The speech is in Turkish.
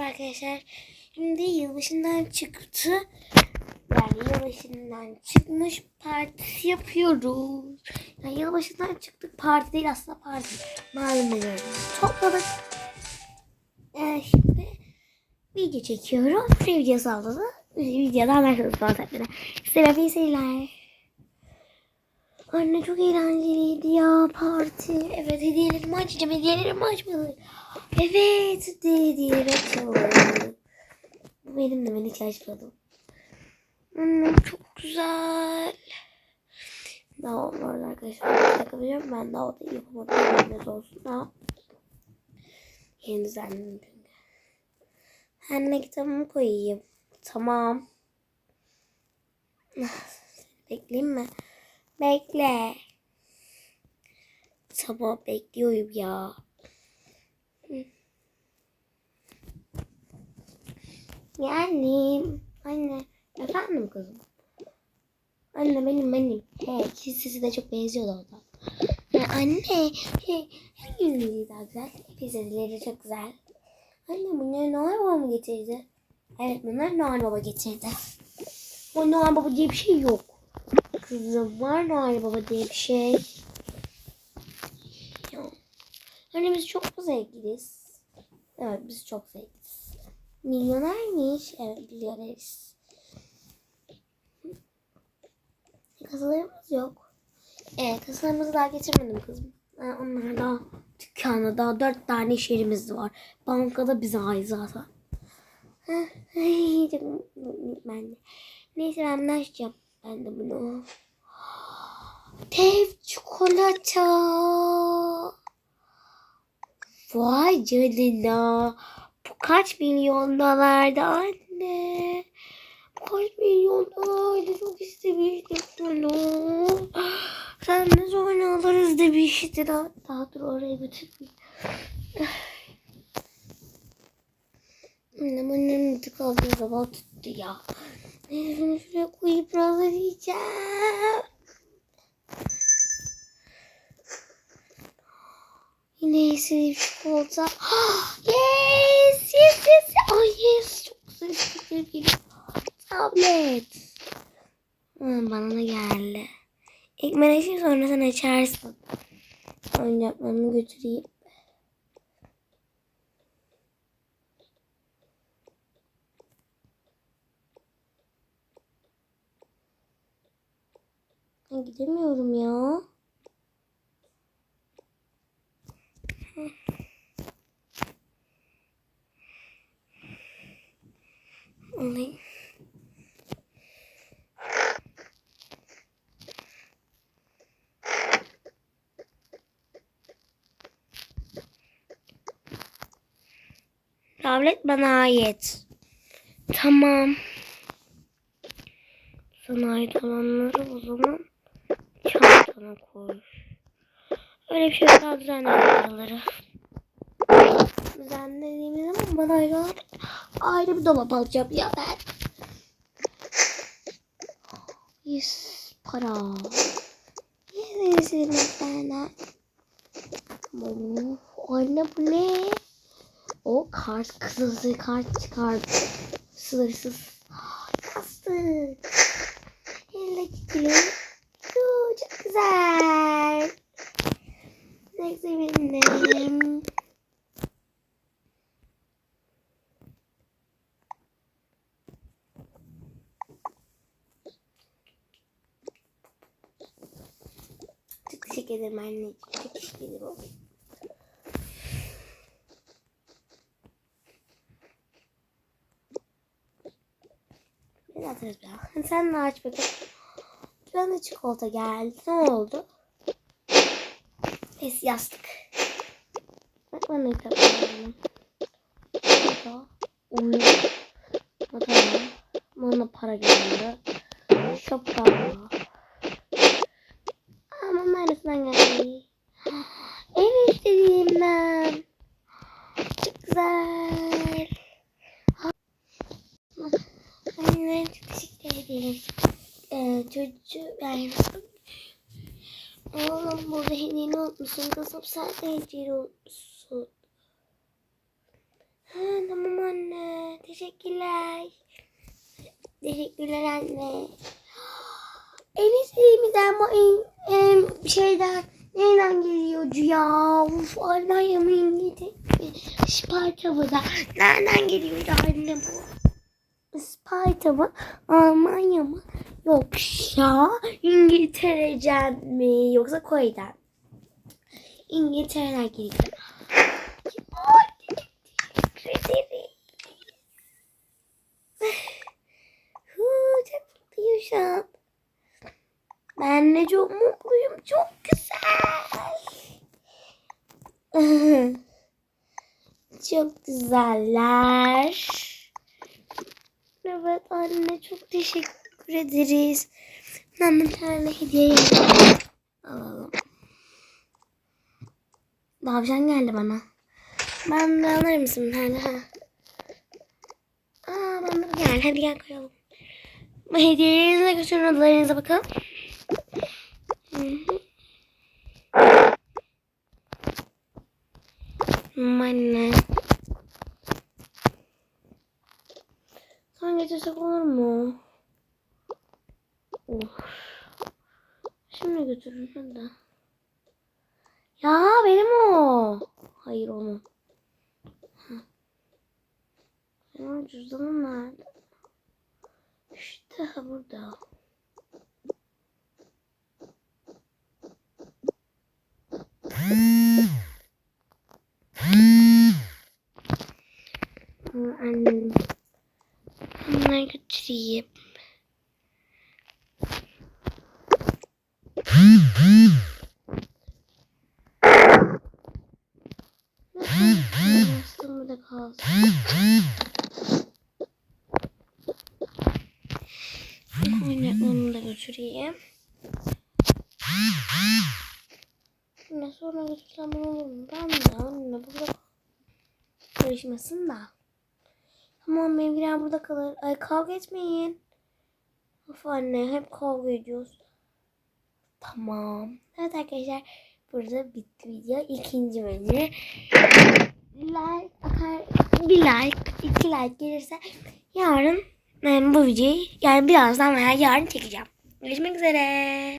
Arkadaşlar. Şimdi yılbaşından çıktı. Yani yılbaşından çıkmış partisi yapıyoruz. Yani yılbaşından çıktık parti değil aslında parti. Malzemeleri topladık. Ee, şimdi video çekiyorum. Free videosu aldı da. Videoda anlarsınız konseptini. İyi seyirler. Anne çok eğlenceliydi ya parti. Evet hediyelerimi açacağım. Hediyelerimi açmadım. Evet hediyelerimi açalım. Bu benim de ben hiç açmadım. Anne çok güzel. Daha olmaz arkadaşlar. Takabiliyorum ben daha da yapamadım. Haberiniz olsun da. Yeni düzenledim. Anne kitabımı koyayım. Tamam. Bekleyeyim mi? Bekle. Tamam bekliyorum ya. Yani anne efendim kızım. Anne benim benim. He sesi de çok benziyordu ondan. Ya anne he, hangi daha güzel? Pizzaları çok güzel. Anne bunları Noel Baba mı getirdi? Evet bunlar Noel Baba getirdi. O Noel Baba diye bir şey yok. Kızım var Noel Baba diye bir şey. Ya. Hani çok mu zenginiz? Evet biz çok zenginiz. Milyonermiş. Evet milyoneriz. Kasalarımız yok. Evet kasalarımızı daha getirmedim kızım. Ha, Onlar daha dükkanda daha dört tane iş yerimiz var. Bankada bize ait zaten. Ben de. Neyse ben ne açacağım? Ben de bunu. Dev çikolata. Vay canına. Kaç milyon dolardı anne? Kaç milyon dolardı? Çok istemiştim bunu. Sen ne zaman alırız demiştin. Daha, daha dur oraya götürmeyeyim. Annem annem tık aldığı zaman tuttu ya. Şunu şuraya koyup biraz arayacağım. Yine istediğim çikolata. Yes. Ay yes, çok güzel. Tablet. Hmm, bana da geldi. Ben açayım sonra sen açarsın. Oyuncaklarımı götüreyim. Gidemiyorum ya. Alayım. Tablet bana ait. Tamam. Sana ait olanları o zaman çantana koy. Öyle bir şey. Daha düzenledim buraları. Düzenlediğimiz zaman bana ayrı, ayrı bir dolap alacağım ya ben. Yüz para. Yüz bana. Oh, anne bu ne? O kart kızılsı kart çıkart. Sınırsız. Yastık. Elle gidiyor. Yoo, Çok güzel. Çok sevindim. Çok teşekkür ederim anneciğim. Çok teşekkür ederim. Hadi Sen de aç bakalım. Ben çikolata geldi. Ne oldu? Pes yastık. Bak bana uyum. Madara. Bana para geldi. Ama neresinden geldi? Evet istediğim ben. Çok güzel. Anne çok teşekkür ederim. Ee, çocuğu yani Oğlum burada hediyeni unutmuşsun kızım sen de hediyeni unutmuşsun. Ha tamam anne. Teşekkürler. Teşekkürler anne. En sevdiğimden bu en, en şeyden nereden geliyordu ya? Uf Almanya mı İngiltere mi? Sparta mı da? Nereden geliyordu anne bu? Sparta mı? Almanya mı? Yoksa İngiltere'den mi? Yoksa Kore'den? İngiltere'den. Huu, çok mutluyum şu an. Ben de çok mutluyum. Çok güzel. çok güzeller. Evet anne çok teşekkür ederiz. Ben bir tane hediye alalım. Tavşan geldi bana. Ben de alır mısın bir tane? Ha. Aa bana gel. Hadi gel koyalım. Bu hediyelerinize götürün odalarınıza bakalım. Hı hı. Anne. Sen getirsek olur mu? Of. Şimdi götürün hadi. Ya benim o. Hayır onu. Hı. Ya cüzdanım nerede? İşte burada. Annem. Bunları götüreyim. Nasıl burada kalsın? Oyuncaklarımı da götüreyim. Şimdi sonra götürsem olur mu? Ben de anne burada karışmasın da. Tamam benimkiler burada kalır. Ay kavga etmeyin. Of anne hep kavga ediyoruz. Tamam. Evet arkadaşlar burada bitti video. İkinci bölümü. Like akar, bir like, iki like gelirse yarın e, bu videoyu yani birazdan veya yarın çekeceğim. Görüşmek üzere.